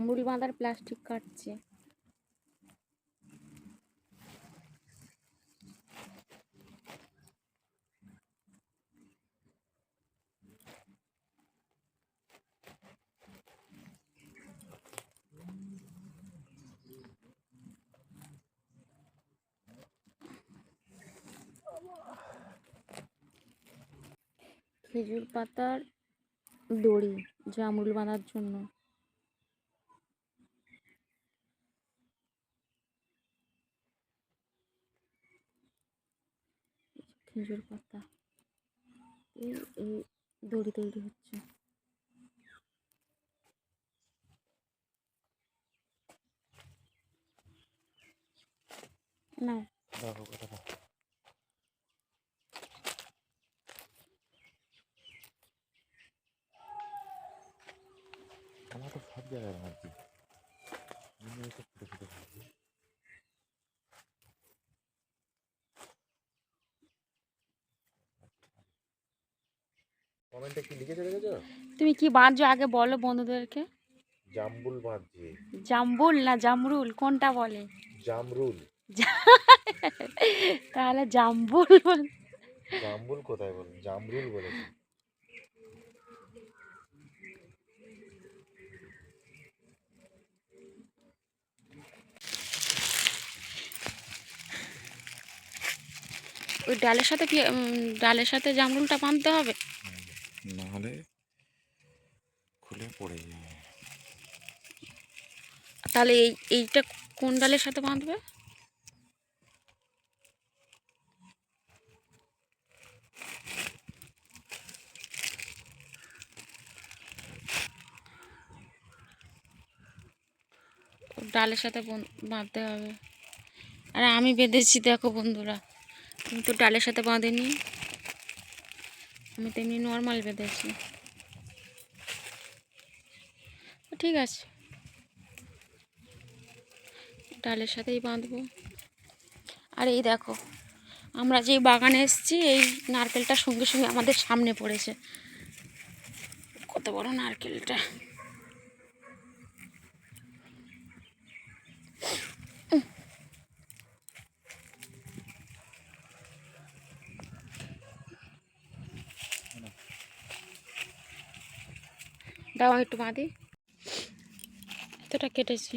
জামরুল বাঁধার প্লাস্টিক কাটছে। খেজুর পাতার দড়ি জামরুল বাঁধার জন্য। খেজুর পাতা। এই এই দড়ি তৈরি হচ্ছে। না। আমার তো সব জায়গায় মারছি আমি তো কমেন্টে কি লিখেছে দেখেছ তুমি কি বাঁধছো আগে বলো বন্ধুদেরকে? জাম্বুল বাঁধছে। জাম্বুল না জামরুল? কোনটা বলে? জামরুল। তাহলে জাম্বুল বল। জাম্বুল কোথায় বলে? জামরুল বলেছে। ওই ডালের সাথে কি ডালের সাথে জামরুলটা বাঁধতে হবে? নাহলে খুলে পড়ে যাবে তাহলে এই, এইটা কোন ডালের সাথে বাঁধবে? ডালের সাথে বাঁধতে হবে। আর আমি বেঁধেছি, দেখো বন্ধুরা। তুমি তো ডালের সাথে বাঁধেনি। আমি তো এমনি নর্মাল বেঁধেছি ঠিক আছে। ডালের সাথেই বাঁধবো। আর এই দেখো, আমরা যেই বাগানে এসেছি, এই নারকেলটা সঙ্গে সঙ্গে আমাদের সামনে পড়েছে। কত বড় নারকেলটা। দাও একটু বাঁধি এতটা কেটেছি।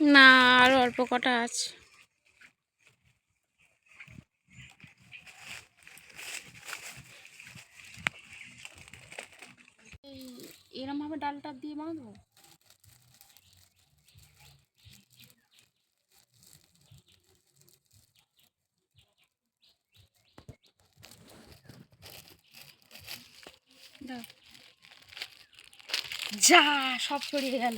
না আর অল্প কটা আছে এই এরম ভাবে ডালটা দিয়ে বাঁধবো? যা, সব ছড়িয়ে গেল।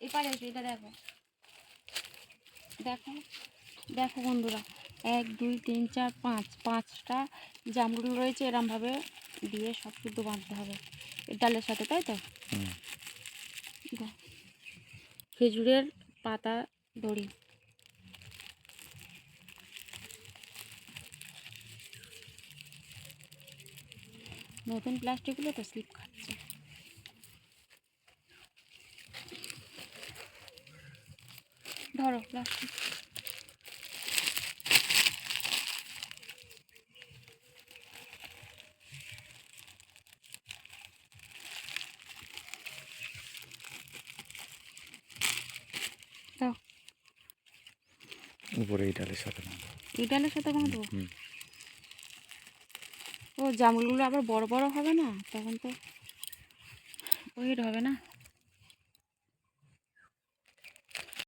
এপারে এটা দেখো। দেখো দেখো বন্ধুরা। এক দুই তিন চার পাঁচ। পাঁচটা জামরুল রয়েছে এরমভাবে দিয়ে সব শুদ্ধ বাঁধতে হবে। ডালের সাথে তাই তো? খেজুরের পাতা দড়ি। নতুন প্লাস্টিকগুলো তো স্লিপ খাচ্ছে। ধরো প্লাস্টিক দাও উপরে এই ডালের সাথে। এই ডালের সাথে বাঁধবো ও জামুলগুলো আবার বড় বড় হবে না তখন তো ওয়েট হবে না